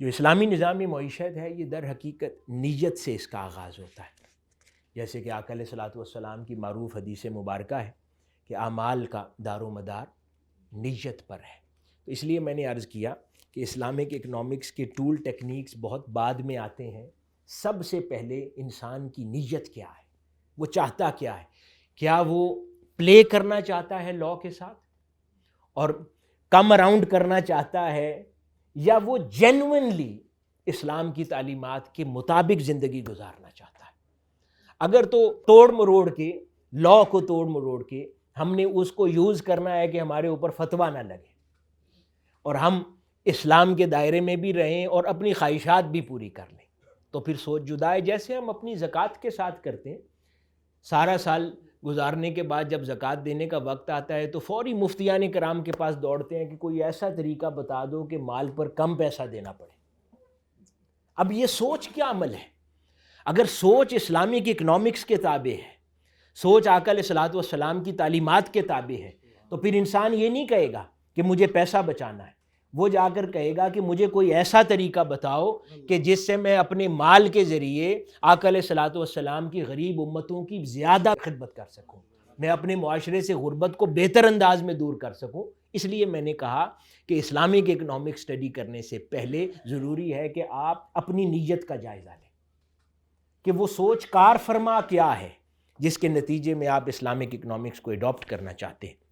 جو اسلامی نظامی معیشت ہے، یہ در حقیقت نیت سے اس کا آغاز ہوتا ہے۔ جیسے کہ آقا علیہ صلاۃ والسلام کی معروف حدیث مبارکہ ہے کہ اعمال کا دار و مدار نیت پر ہے۔ تو اس لیے میں نے عرض کیا کہ اسلامک اکنامکس کے ٹول ٹیکنیکس بہت بعد میں آتے ہیں۔ سب سے پہلے انسان کی نیت کیا ہے؟ وہ چاہتا کیا ہے؟ کیا وہ پلے کرنا چاہتا ہے لاء کے ساتھ؟ اور کم اراؤنڈ کرنا چاہتا ہے یا وہ جینونلی اسلام کی تعلیمات کے مطابق زندگی گزارنا چاہتا ہے۔ اگر تو توڑ مروڑ کے لاء کو توڑ مروڑ کے ہم نے اس کو یوز کرنا ہے کہ ہمارے اوپر فتویٰ نہ لگے۔ اور ہم اسلام کے دائرے میں بھی رہیں اور اپنی خواہشات بھی پوری کر لیں۔ تو پھر سوچ جدا ہے جیسے ہم اپنی زکوٰۃ کے ساتھ کرتے ہیں، سارا سال گزارنے کے بعد جب زکوٰۃ دینے کا وقت آتا ہے تو فوری مفتیان کرام کے پاس دوڑتے ہیں کہ کوئی ایسا طریقہ بتا دو کہ مال پر کم پیسہ دینا پڑے۔ اب یہ سوچ کیا عمل ہے؟ اگر سوچ اسلامک اکنامکس کے تابع ہے، سوچ علیہ صلاحت والسلام کی تعلیمات کے تابع ہے، تو پھر انسان یہ نہیں کہے گا کہ مجھے پیسہ بچانا ہے۔ وہ جا کر کہے گا کہ مجھے کوئی ایسا طریقہ بتاؤ کہ جس سے میں اپنے مال کے ذریعے علیہ صلاحت والسلام کی غریب امتوں کی زیادہ خدمت کر سکوں۔ میں اپنے معاشرے سے غربت کو بہتر انداز میں دور کر سکوں۔ اس لیے میں نے کہا کہ اسلامک اکنامک اسٹڈی کرنے سے پہلے ضروری ہے کہ آپ اپنی نیت کا جائزہ لیں۔ کہ وہ سوچ کار فرما کیا ہے جس کے نتیجے میں آپ اسلامک اکنامکس کو اڈاپٹ کرنا چاہتے ہیں۔